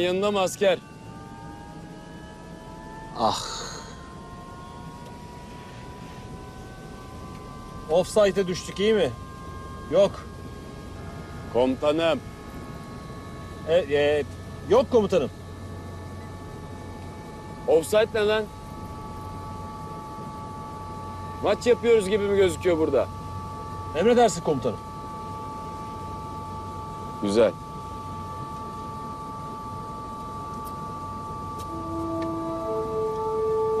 Yanında mı asker? Ah. Offside'e düştük iyi mi? Yok. Komutanım. E, e, yok komutanım. Offside ne lan? Maç yapıyoruz gibi mi gözüküyor burada? Emredersin komutanım. Güzel.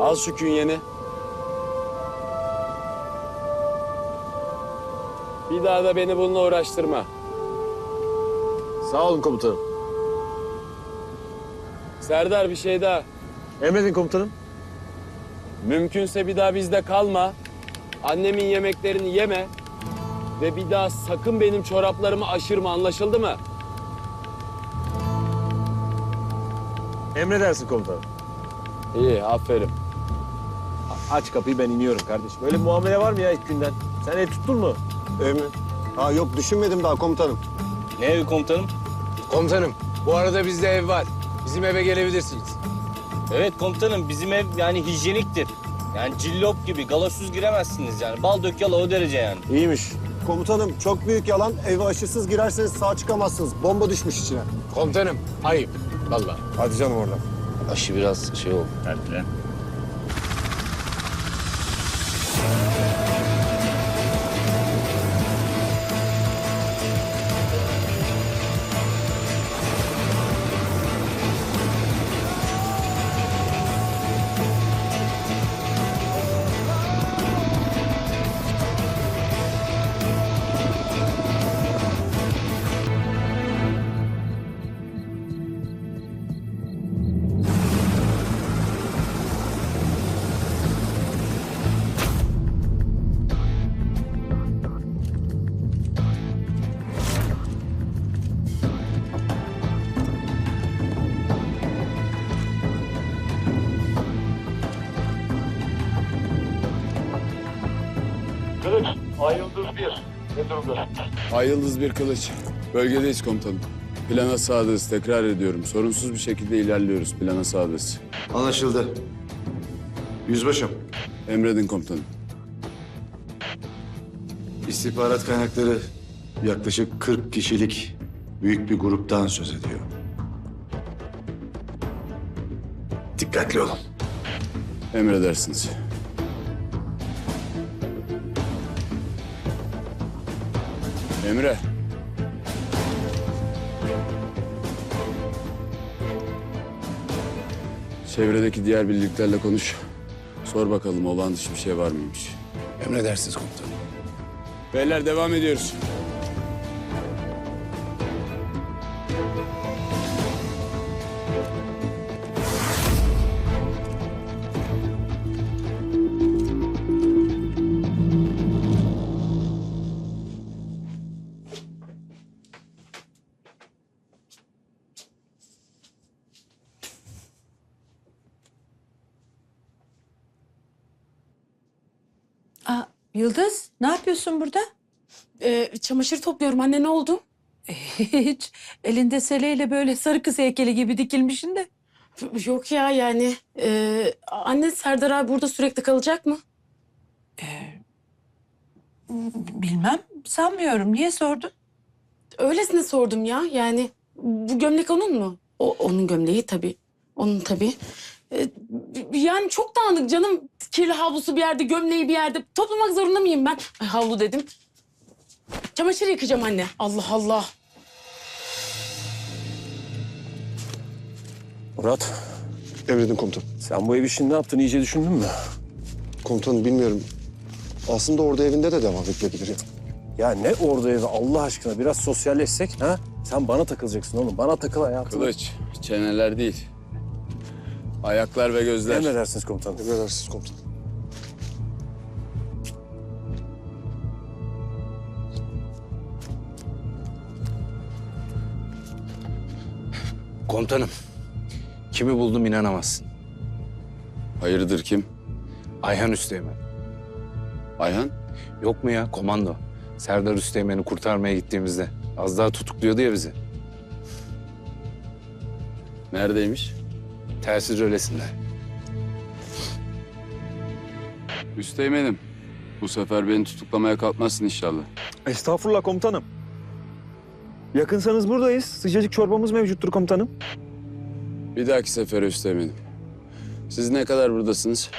Al şu künyeni. Bir daha da beni bununla uğraştırma. Sağ olun komutanım. Serdar bir şey daha. Emredin komutanım. Mümkünse bir daha bizde kalma. Annemin yemeklerini yeme. Ve bir daha sakın benim çoraplarımı aşırma anlaşıldı mı? Emredersin komutanım. İyi aferin. Aç kapıyı ben iniyorum kardeşim. Böyle bir muamele var mı ya ilk günden? Sen el tuttun mu? Ev mi? Ha yok düşünmedim daha komutanım. Ne evi komutanım? Komutanım, bu arada bizde ev var. Bizim eve gelebilirsiniz. Evet komutanım bizim ev yani hijyeniktir. Yani cillop gibi galasuz giremezsiniz yani. Bal dök yala o derece yani. İyiymiş. Komutanım çok büyük yalan. Eve aşısız girerseniz sağ çıkamazsınız. Bomba düşmüş içine. Komutanım, ayıp. Vallahi. Hadi canım oradan. Aşı biraz şey oldu. Kılıç, Ay Yıldız 1. Ne durumda? Ay Yıldız bir kılıç. Bölgedeyiz komutanım. Plana sadığız. Tekrar ediyorum. Sorunsuz bir şekilde ilerliyoruz. Plana sadığız. Anlaşıldı. Yüzbaşım, Emredin komutanım. istihbarat kaynakları yaklaşık 40 kişilik büyük bir gruptan söz ediyor. Dikkatli olun. Emredersiniz. Emre. Çevredeki diğer birliklerle konuş. Sor bakalım olağan dışı bir şey var mıymış? Emredersiniz komutanım. Beyler devam ediyoruz. Yıldız, ne yapıyorsun burada? Ee, çamaşır topluyorum anne ne oldu? Hiç. Elinde seleyle böyle sarı kız heykeli gibi dikilmişsin de. Yok ya yani. Ee, anne Serdar abi burada sürekli kalacak mı? Bilmem, sanmıyorum. Niye sordun? Öylesine sordum ya. Yani bu gömlek onun mu? O onun gömleği tabii. Onun tabii. Ee, yani çok dağınık canım. Kirli havlusu bir yerde, gömleği bir yerde. Toplamak zorunda mıyım ben? Ay, havlu dedim. Çamaşır yıkayacağım anne. Allah Allah. Murat, Emredin komutanım. sen bu ev işini ne yaptın? İyice düşündün mü? Komutanım bilmiyorum. Aslında orada evinde de devam edilebilir ya. Ya ne orada evi Allah aşkına biraz sosyalleşsek ha? Sen bana takılacaksın oğlum. Bana takıl hayatım. Kılıç, çeneler değil. Ayaklar ve gözler. Emredersiniz komutanım. Emredersiniz komutanım. Komutanım, kimi buldum inanamazsın. Hayırdır kim? Ayhan Üsteğmen. Ayhan? Yok mu ya komando? Serdar Üsteğmen'i kurtarmaya gittiğimizde az daha tutukluyordu ya bizi. Neredeymiş? Telsiz rölesinde. Üsteğmenim. Bu sefer beni tutuklamaya kalkmazsın inşallah. Estağfurullah komutanım. Yakınsanız buradayız. Sıcacık çorbamız mevcuttur komutanım. Bir dahaki sefere Üsteğmenim. Siz ne kadar buradasınız?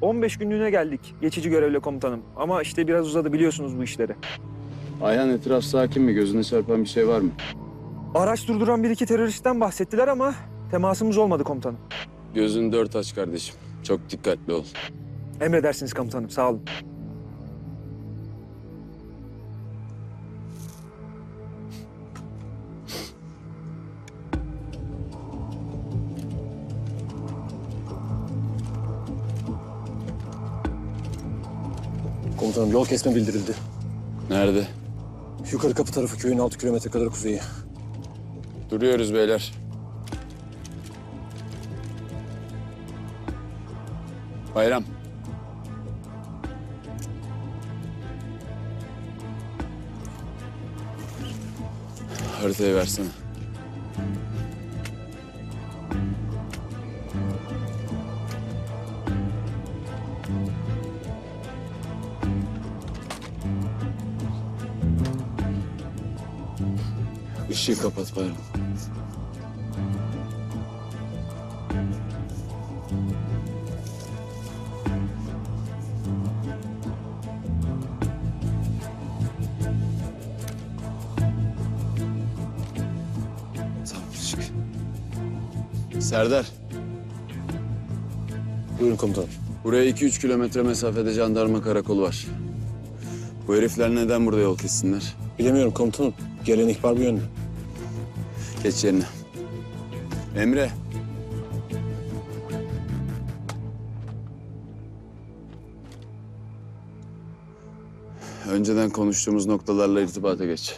15 günlüğüne geldik geçici görevle komutanım. Ama işte biraz uzadı biliyorsunuz bu işleri. Ayhan etraf sakin mi? Gözüne çarpan bir şey var mı? Araç durduran bir iki teröristten bahsettiler ama temasımız olmadı komutanım. Gözün dört aç kardeşim. Çok dikkatli ol. Emredersiniz komutanım sağ olun. Komutanım yol kesme bildirildi. Nerede? Yukarı kapı tarafı köyün 6 kilometre kadar kuzeyi. Duruyoruz beyler. Bayram. Haritayı versene. Işığı kapat Bayram. Serdar, Buyurun komutanım. buraya 2-3 kilometre mesafede jandarma karakolu var. Bu herifler neden burada yol kessinler? Bilemiyorum komutanım. Gelen ihbar bu yönde. Geç yerine. Emre. Önceden konuştuğumuz noktalarla irtibata geç.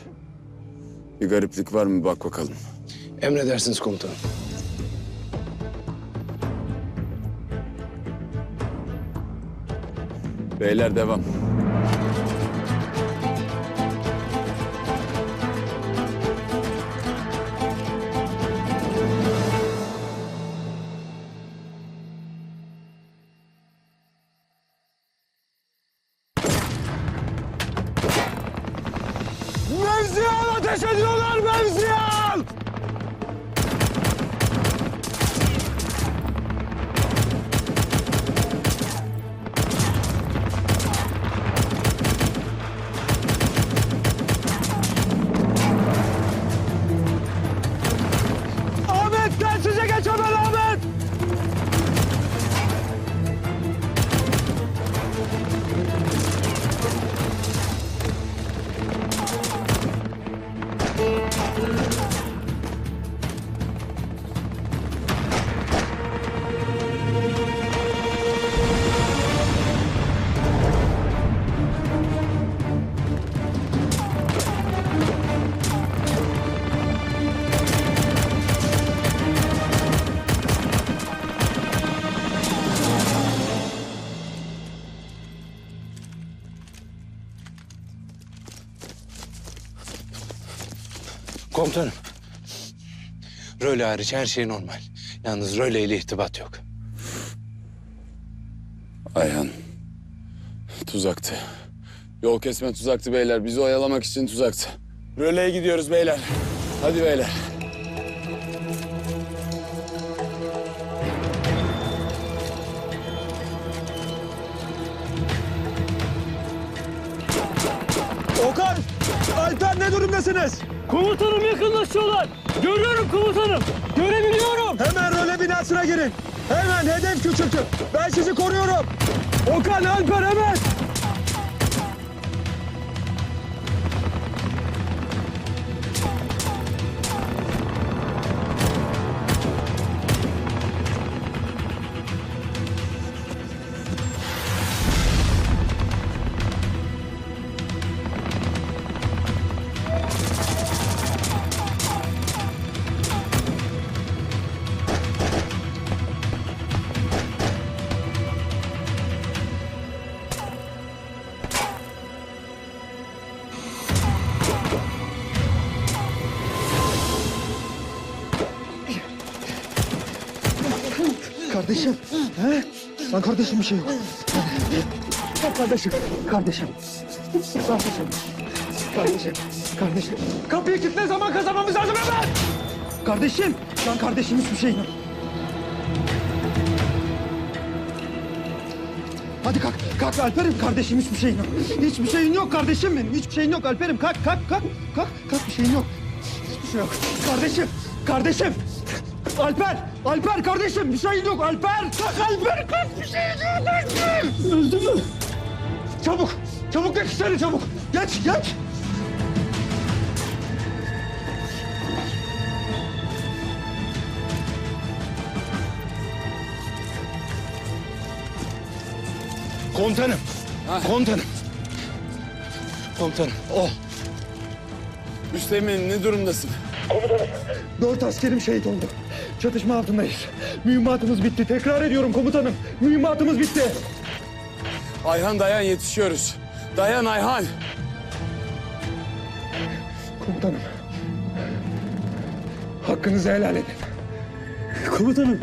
Bir gariplik var mı bak bakalım. Emredersiniz komutanım. Beyler devam. Mevziyan ateş ediyorlar mevziyan! Komutanım. Röle hariç her şey normal. Yalnız röle ile irtibat yok. Ayhan. Tuzaktı. Yol kesme tuzaktı beyler. Bizi oyalamak için tuzaktı. Röleye gidiyoruz beyler. Hadi beyler. Okan! Alper ne durumdasınız? Komutanım yakınlaşıyorlar. Görüyorum komutanım. Görebiliyorum. Hemen röle binasına girin. Hemen hedef küçültün. Ben sizi koruyorum. Okan, Alper hemen. Lan kardeşim bir şey yok. Kardeşim. Kardeşim. Kardeşim. Kardeşim. Kardeşim. Kapıyı kilitle zaman kazanmamız lazım hemen. Kardeşim. Lan kardeşim hiçbir şey yok. Hadi kalk, kalk Alper'im kardeşim hiçbir şeyin yok. Hiçbir şeyin yok kardeşim benim. Hiçbir şeyin yok Alper'im. Kalk, kalk, kalk. Kalk, kalk bir şeyin yok. Hiçbir şey yok. Kardeşim, kardeşim. Alper, Alper kardeşim bir şeyin yok Alper. Kalk Alper, kalk bir şeyin yok Alper. Öldü mü? Çabuk, çabuk geç içeri çabuk. Geç, geç. Komutanım. Komutanım. Komutanım. O. Üsteğmenim ne durumdasın? Dört askerim şehit oldu. Çatışma altındayız. Mühimmatımız bitti. Tekrar ediyorum komutanım. Mühimmatımız bitti. Ayhan dayan yetişiyoruz. Dayan Ayhan. Komutanım. Hakkınızı helal edin. Komutanım.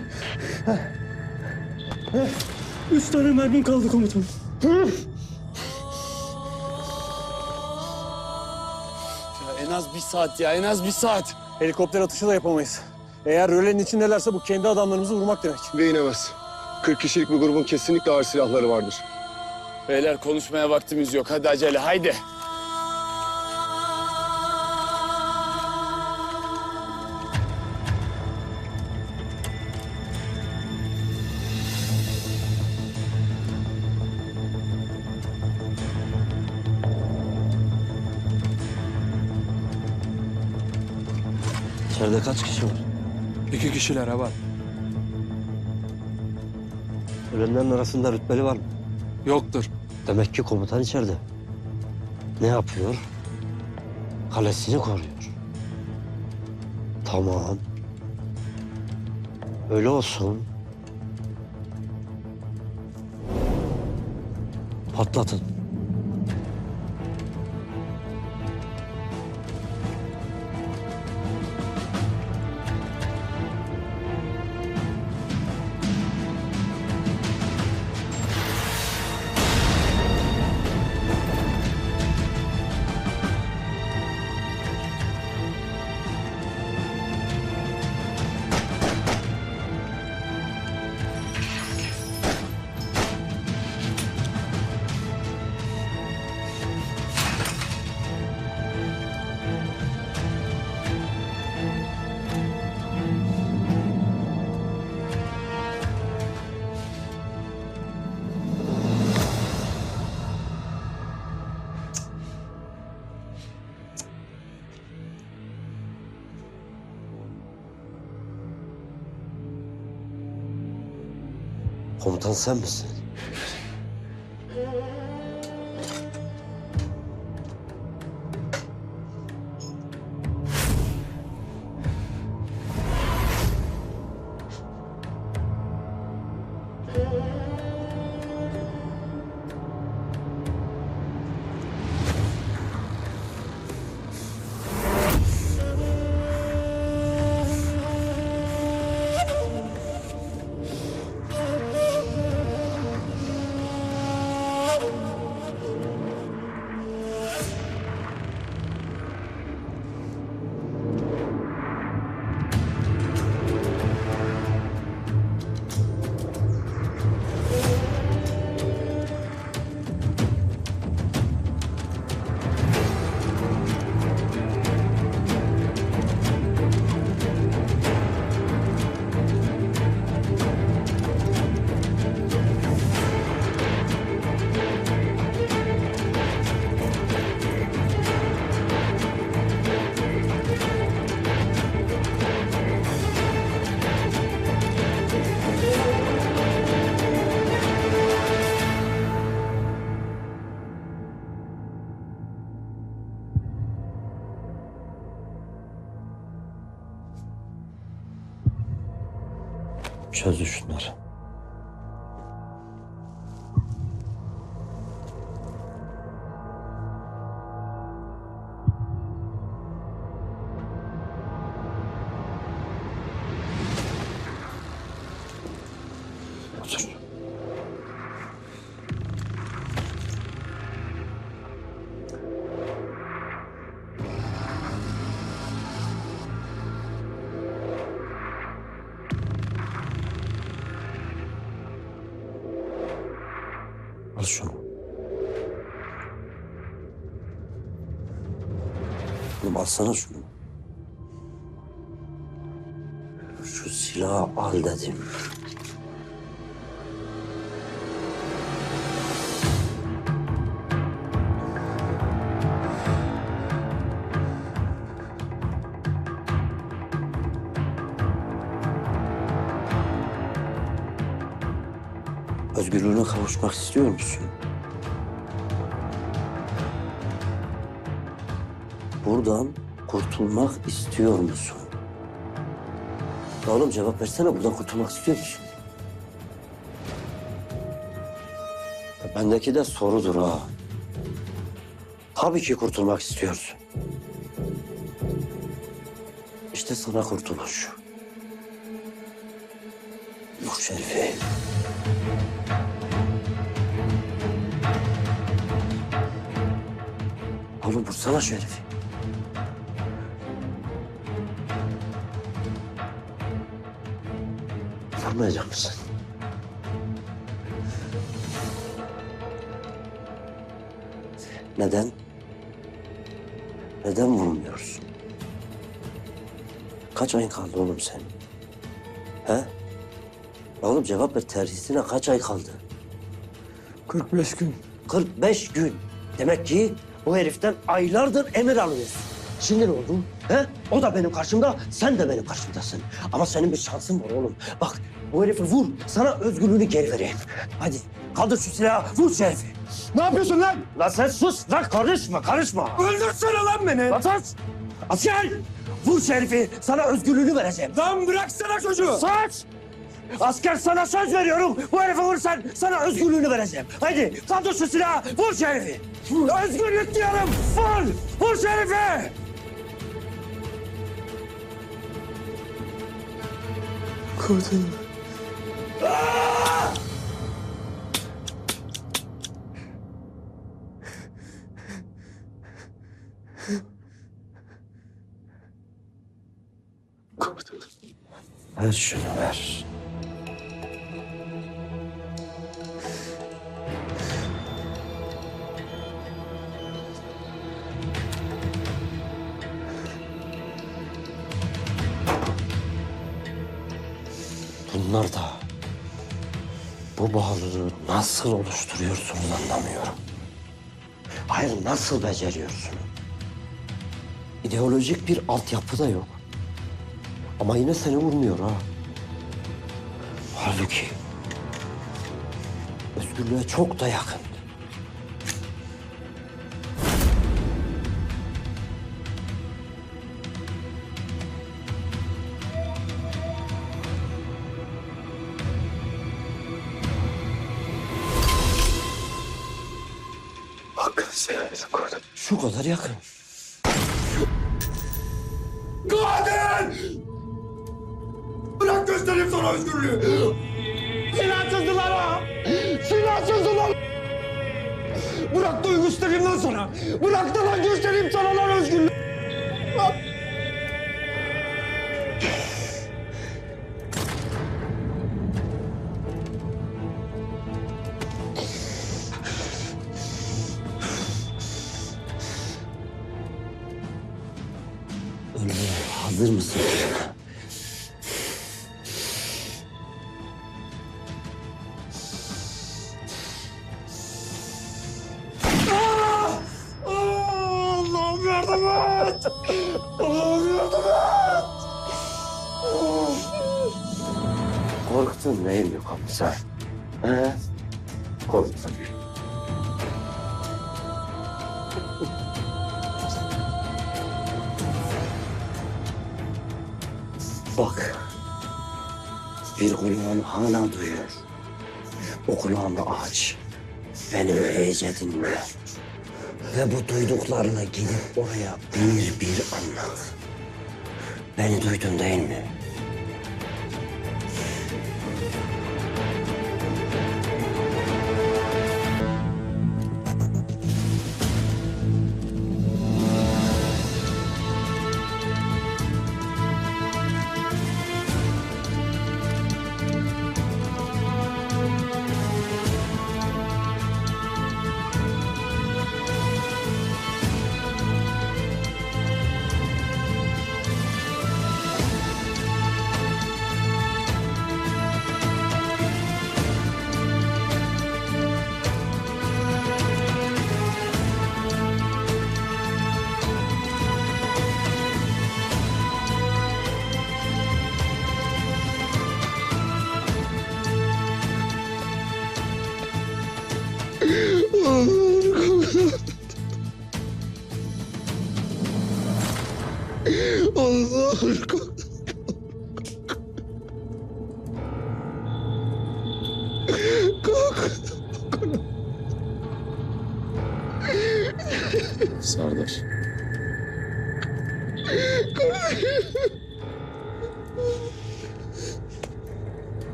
Üç tane mermim kaldı komutanım. Ya en az bir saat ya en az bir saat. Helikopter atışı da yapamayız. Eğer rölenin içindelerse bu kendi adamlarımızı vurmak demek. Beynemez. 40 kişilik bir grubun kesinlikle ağır silahları vardır. Beyler konuşmaya vaktimiz yok. Hadi acele haydi. İçeride kaç kişi var? İki kişiler ha var. Ölenlerin arasında rütbeli var mı? Yoktur. Demek ki komutan içeride. Ne yapıyor? Kalesini koruyor. Tamam. Öyle olsun. Patlatın. Komutan sen misin? Çözün şunları. Alsana şunu. Şu silahı al dedim. Özgürlüğüne kavuşmak istiyor musun? Buradan kurtulmak istiyor musun? Oğlum cevap versene buradan kurtulmak istiyor musun? Bendeki de sorudur ha. Tabii ki kurtulmak istiyorsun. İşte sana kurtuluş. Vur Şerife. Oğlum vursana şu Vurmayacak mısın? Neden? Neden vurmuyorsun? Kaç ayın kaldı oğlum senin? He? Oğlum cevap ver terhisine kaç ay kaldı? 45 gün. 45 gün. Demek ki bu heriften aylardır emir alıyorsun. Şimdi ne oldu? He? O da benim karşımda, sen de benim karşımdasın. Ama senin bir şansın var oğlum. Bak bu herifi vur, sana özgürlüğünü geri vereyim. Hadi kaldır şu silahı, vur şu herifi. Ne yapıyorsun lan? Lan sen sus, lan karışma, karışma. Öldürsene lan beni. Lan sus! Asker! Vur şu herifi, sana özgürlüğünü vereceğim. Lan bıraksana çocuğu. Sus! Asker sana söz veriyorum. Bu herifi vursan sana özgürlüğünü vereceğim. Haydi kaldır şu silahı, vur şu herifi. Özgürlük diyorum, vur! Vur şu herifi! Komutanım. Ver şunu ver. Bağlılığı nasıl oluşturuyorsunuz anlamıyorum. Hayır nasıl beceriyorsunuz? İdeolojik bir altyapı da yok. Ama yine seni vurmuyor ha. Halbuki özgürlüğe çok da yakın. Şu kadar yakın. Hazır mısın? Kulağını aç. Benim iyice dinle. Ve bu duyduklarını gidip oraya bir bir anlat. Beni duydun değil mi?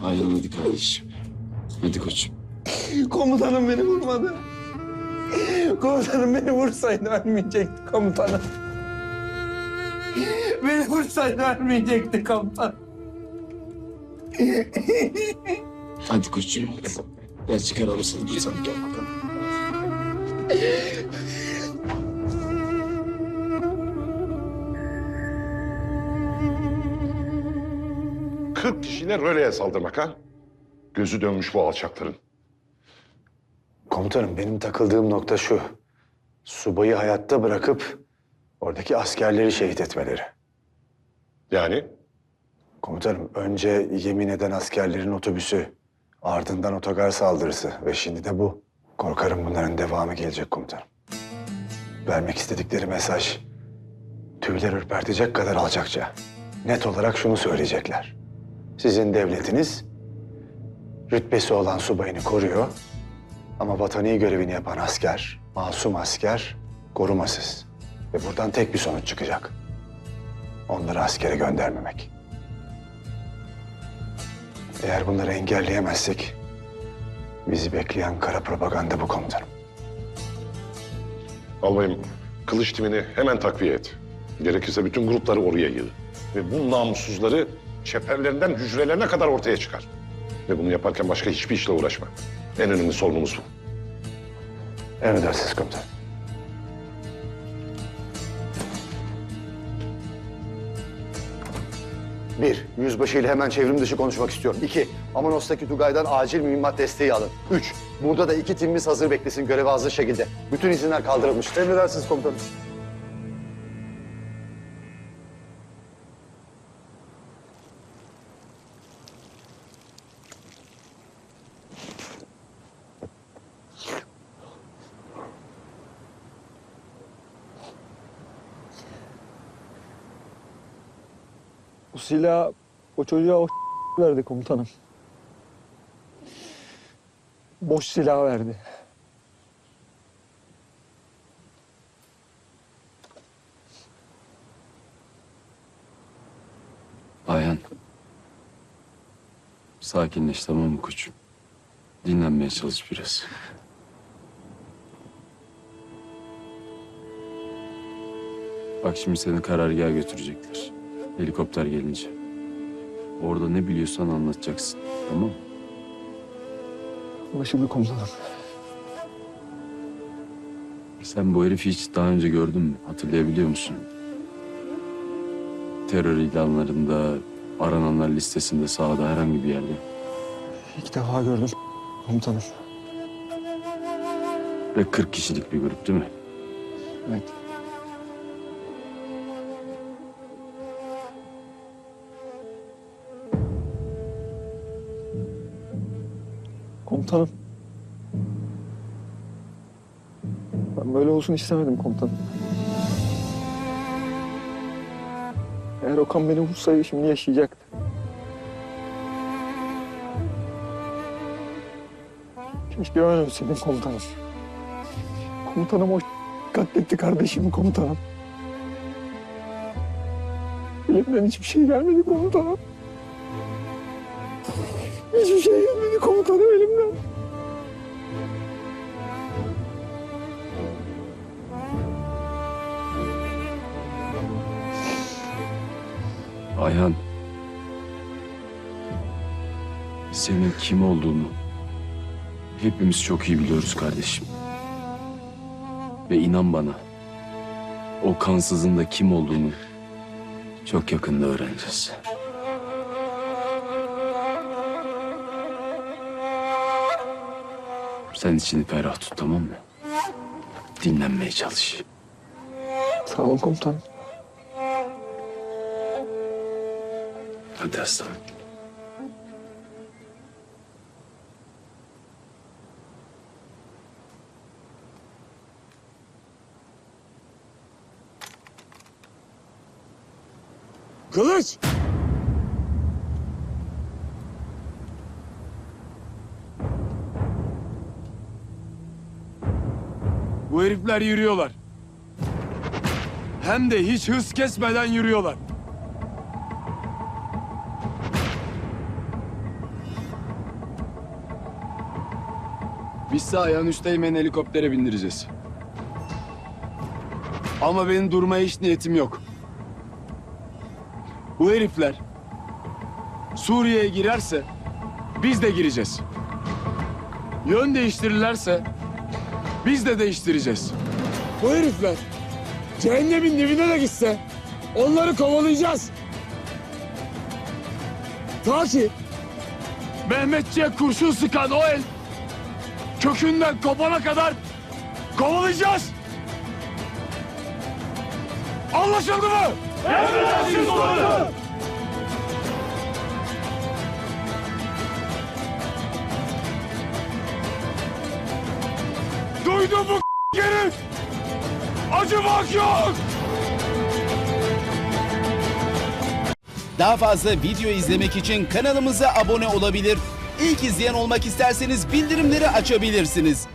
Hadi kardeşim. Hadi koçum. Komutanım beni vurmadı. Komutanım beni vursaydı ölmeyecekti komutanım. Beni vursaydı ölmeyecekti komutan. Hadi koçum. Gel çıkaralım seni. Sen gel bakalım. Kırk kişiyle röleye saldırmak ha? Gözü dönmüş bu alçakların. Komutanım benim takıldığım nokta şu. Subayı hayatta bırakıp oradaki askerleri şehit etmeleri. Yani Komutanım önce yemin eden askerlerin otobüsü, ardından otogar saldırısı ve şimdi de bu. Korkarım bunların devamı gelecek komutanım. Vermek istedikleri mesaj tüyler ürpertecek kadar alçakça. Net olarak şunu söyleyecekler. Sizin devletiniz rütbesi olan subayını koruyor ama vatani görevini yapan asker, masum asker korumasız. Ve buradan tek bir sonuç çıkacak. Onları askere göndermemek. Eğer bunları engelleyemezsek bizi bekleyen kara propaganda bu komutanım. albayım kılıç timini hemen takviye et. Gerekirse bütün grupları oraya yığ. Ve bu namussuzları çeperlerinden hücrelerine kadar ortaya çıkar. Ve bunu yaparken başka hiçbir işle uğraşma. En önemli sorunumuz bu. Emredersiniz komutanım. Bir, yüzbaşı ile hemen çevrim dışı konuşmak istiyorum. İki, Amanos'taki Tugay'dan acil mühimmat desteği alın. Üç, burada da iki timimiz hazır beklesin göreve hazır şekilde. Bütün izinler kaldırılmıştır. Emredersiniz komutanım. Silah o çocuğa o verdi komutanım. Boş silah verdi. Ayhan. Sakinleş tamam mı koçum? Dinlenmeye çalış biraz. Bak şimdi seni karargaha götürecekler. Helikopter gelince. Orada ne biliyorsan anlatacaksın. Tamam mı? Anlaşıldı komutanım. Sen bu herifi hiç daha önce gördün mü? Hatırlayabiliyor musun? Terör ilanlarında, arananlar listesinde sağda herhangi bir yerde. İlk defa gördüm komutanım. Ve 40 kişilik bir grup değil mi? Evet. Komutanım. Ben böyle olsun istemedim komutanım. Eğer Okan beni vursaydı şimdi yaşayacaktı. Keşke ben ölseydim komutanım. Komutanım o katletti kardeşimi komutanım. Elimden hiçbir şey gelmedi komutanım. Hiçbir şey gelmedi komutanım elimden. Ayhan. Senin kim olduğunu hepimiz çok iyi biliyoruz kardeşim. Ve inan bana o kansızın da kim olduğunu çok yakında öğreneceğiz. Sen içini ferah tut tamam mı? Dinlenmeye çalış. Sağ olun komutanım. Hadi aslanım. Kılıç! Bu herifler yürüyorlar. Hem de hiç hız kesmeden yürüyorlar. Biz sağ ayağın üstteymen helikoptere bindireceğiz. Ama benim durmaya hiç niyetim yok. Bu herifler Suriye'ye girerse biz de gireceğiz. Yön değiştirirlerse biz de değiştireceğiz. Bu herifler cehennemin dibine de gitse onları kovalayacağız. Ta ki Mehmetçiğe kurşun sıkan o el kökünden kopana kadar kovalayacağız. Anlaşıldı mı? Emredersiniz komutanım. Duydun mu herif? Acımak yok. Daha fazla video izlemek için kanalımıza abone olabilir. İlk izleyen olmak isterseniz bildirimleri açabilirsiniz.